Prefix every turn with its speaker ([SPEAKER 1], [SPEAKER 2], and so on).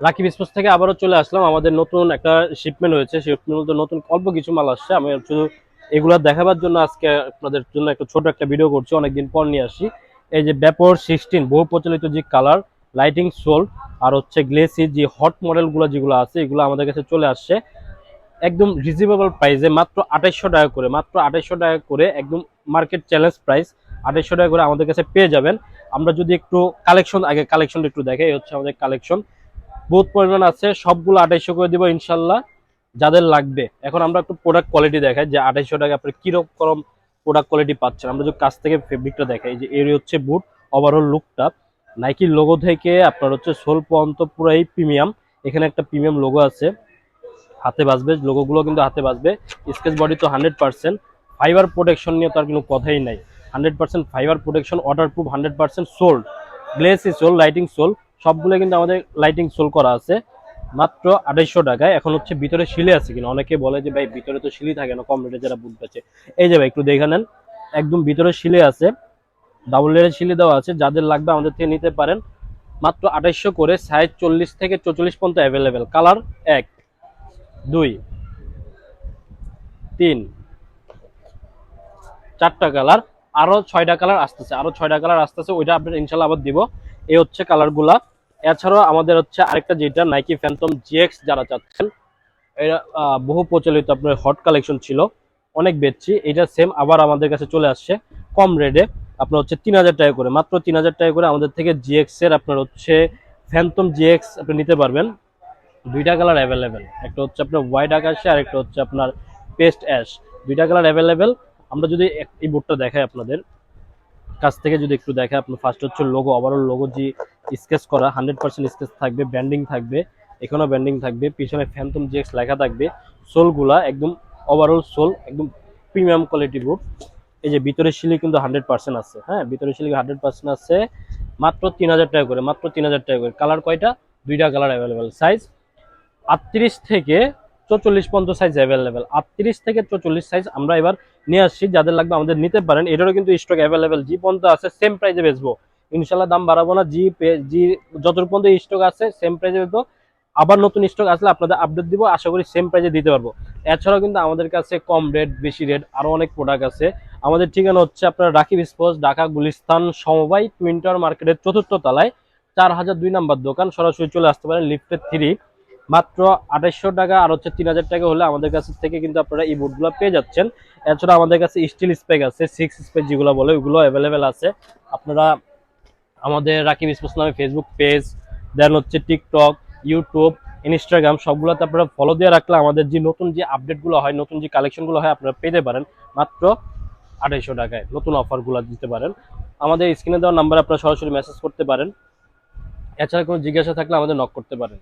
[SPEAKER 1] Rakib sports থেকে আবারও চলে আসলাম। আমাদের নতুন একটা শিপমেন্ট হয়েছে। শিপমেন্ট নতুন অল্প কিছু মাল আসছে। আমি শুধু এগুলা দেখাবার জন্য আজকে আপনাদের জন্য একটা ছোট একটা ভিডিও করছি। অনেকদিন পর নিয়ে আসি। এই যে ব্যাপর সিক্সটিন বহু প্রচলিত যে কালার লাইটিং সোল আর হচ্ছে গ্লেসি যে হট মডেলগুলো যেগুলো আছে, এগুলো আমাদের কাছে চলে আসছে। একদম রিজনেবল প্রাইসে মাত্র আঠাইশশো টাকা করে, মাত্র আঠাইশশো টাকা করে একদম মার্কেট চ্যালেঞ্জ প্রাইস আঠাইশশো টাকা করে আমাদের কাছে পেয়ে যাবেন। আমরা যদি একটু কালেকশন আগে কালেকশনটা একটু দেখে এই হচ্ছে আমাদের কালেকশন বহুত পরিমাণ আছে, সবগুলো আঠাইশশো করে দিব ইনশাল্লাহ, যাদের লাগবে। এখন আমরা একটু প্রোডাক্ট কোয়ালিটি দেখাই, যে আঠাইশশো টাকা আপনি কীরকম প্রোডাক্ট কোয়ালিটি পাচ্ছেন। আমরা যদি কাছ থেকে ফেব্রিকটা দেখাই, যে এর হচ্ছে বুট ওভারঅল লুকটা নাইকির লোগো থেকে আপনার হচ্ছে সোল পর্যন্ত পুরাই প্রিমিয়াম এখানে একটা প্রিমিয়াম লোগো আছে, হাতে বাজবে লোগোগুলো কিন্তু হাতে বাঁচবে স্কেচ বডি তো হান্ড্রেড পার্সেন্ট ফাইবার প্রোটেকশন নিয়ে তার কোনো কথাই নাই। Hundred percent fibre protection waterproof hundred percent solid glossy sole lighting sole সবগুলো কিন্তু আমাদের লাইটিং সোল করা আছে। মাত্র আড়াইশো টাকায়। এখন হচ্ছে ভিতরে শিলে আছে কিনা? অনেকে বলে যে, ভাই, ভিতরে তো শিলি থাকে না, কম রেটে যারা বুট বেচে। এই যে ভাই, একটু দেখে নেন। একদম ভিতরে শিলে আছে। ডাবল লেয়ারের শিলে দেওয়া আছে। যাদের লাগবে আমাদের থেকে নিতে পারেন। মাত্র আঠাইশশো করে সাইজ চল্লিশ থেকে চল্লিশ পর্যন্ত অ্যাভেলেবেল কালার এক, দুই, তিন, চারটা কালার আরও ছয়টা কালার আসতেছে। আরও ছয়টা কালার আসতেছে। ওইটা আপনার ইনশাল্লাহ আবার দিব। এই হচ্ছে কালারগুলা এছাড়াও আমাদের হচ্ছে আরেকটা যেটা নাইকি ফ্যান্টম জিএক্স যারা চাচ্ছেন এটা বহু প্রচলিত আপনার হট কালেকশন ছিল, অনেক বেচছি, এটা সেম আবার আমাদের কাছে চলে আসছে, কম রেটে আপনার হচ্ছে তিন হাজার টাকা করে, মাত্র তিন হাজার টাকা করে আমাদের থেকে জিএক্স এর আপনার হচ্ছে ফ্যান্টম জিএক্স আপনি নিতে পারবেন, দুইটা কালার অ্যাভেলেবেল একটা হচ্ছে আপনার হোয়াইট আকাশে আর একটা হচ্ছে আপনার পেস্ট অ্যাশ দুইটা কালার অ্যাভেলেবেল আমরা যদি এই বোর্ডটা দেখাই আপনাদের, কাছ থেকে যদি একটু দেখে আপনার ফার্স্ট হচ্ছে লোগো ওভারঅল লোগো যে স্কেচ করা হান্ড্রেড পার্সেন্ট স্কেচ থাকবে ব্যান্ডিং থাকবে এখানেও ব্যান্ডিং থাকবে, পিছনে ফ্যান্টম জিএক্স লেখা থাকবে সোলগুলা একদম ওভারঅল সোল একদম প্রিমিয়াম কোয়ালিটি বুট এই যে ভিতরে শিলি কিন্তু হান্ড্রেড পার্সেন্ট আছে হ্যাঁ? ভিতরে শিলি হান্ড্রেড পার্সেন্ট আছে, মাত্র তিন হাজার টাকা করে, মাত্র তিন হাজার টাকা করে। কালার কয়টা? দুইটা কালার অ্যাভেলেবেল সাইজ আটত্রিশ থেকে চৌচল্লিশ পর্যন্ত সাইজ অ্যাভেলেবেল আটত্রিশ থেকে চৌচল্লিশ সাইজ আমরা এবার নিয়ে আসছি। যাদের লাগবে আমাদের নিতে পারেন। এটারও কিন্তু স্টক অ্যাভেলেবেল জি পর্যন্ত আছে সেম প্রাইসে বেচবো। ইনশাল্লাহ দাম বাড়াবো না। জি জি যতটুকু পর্যন্ত স্টক আছে সেম প্রাইসে বেচবো আবার নতুন স্টক আসলে আপনাদের আপডেট দিব, আশা করি সেম প্রাইজে দিতে পারব। এছাড়াও কিন্তু আমাদের কাছে কম রেট বেশি রেট আরও অনেক প্রোডাক্ট আছে। আমাদের ঠিকানা হচ্ছে আপনার রাকিব স্পোর্টস ঢাকা, গুলিস্তান, সমবায় টুইন্টার মার্কেটের চতুর্থ তলায় চার হাজার দুই নাম্বার দোকান। সরাসরি চলে আসতে পারেন লিফটের থ্রি মাত্র আঠাইশশো টাকা আর হচ্ছে তিন হাজার টাকা হলে আমাদের কাছ থেকে কিন্তু আপনারা এই বুটগুলো পেয়ে যাচ্ছেন। এছাড়া আমাদের কাছে স্টিল স্পেক আছে সিক্স স্পেক যেগুলো বলে ওইগুলো অ্যাভেলেবেল আছে। আপনারা আমাদের রাকিব স্পোর্টস নামে ফেসবুক পেজ দেন হচ্ছে টিকটক ইউটিউব ইনস্টাগ্রাম সবগুলোতে আপনারা ফলো দিয়ে রাখলে আমাদের যে নতুন যে আপডেটগুলো হয়, নতুন যে কালেকশনগুলো হয়, আপনারা পেতে পারেন। মাত্র আড়াইশো টাকায় নতুন অফারগুলো দিতে পারেন। আমাদের স্ক্রিনে দেওয়া নাম্বার আপনারা সরাসরি মেসেজ করতে পারেন। এছাড়া কোনো জিজ্ঞাসা থাকলে আমাদের নক করতে পারেন।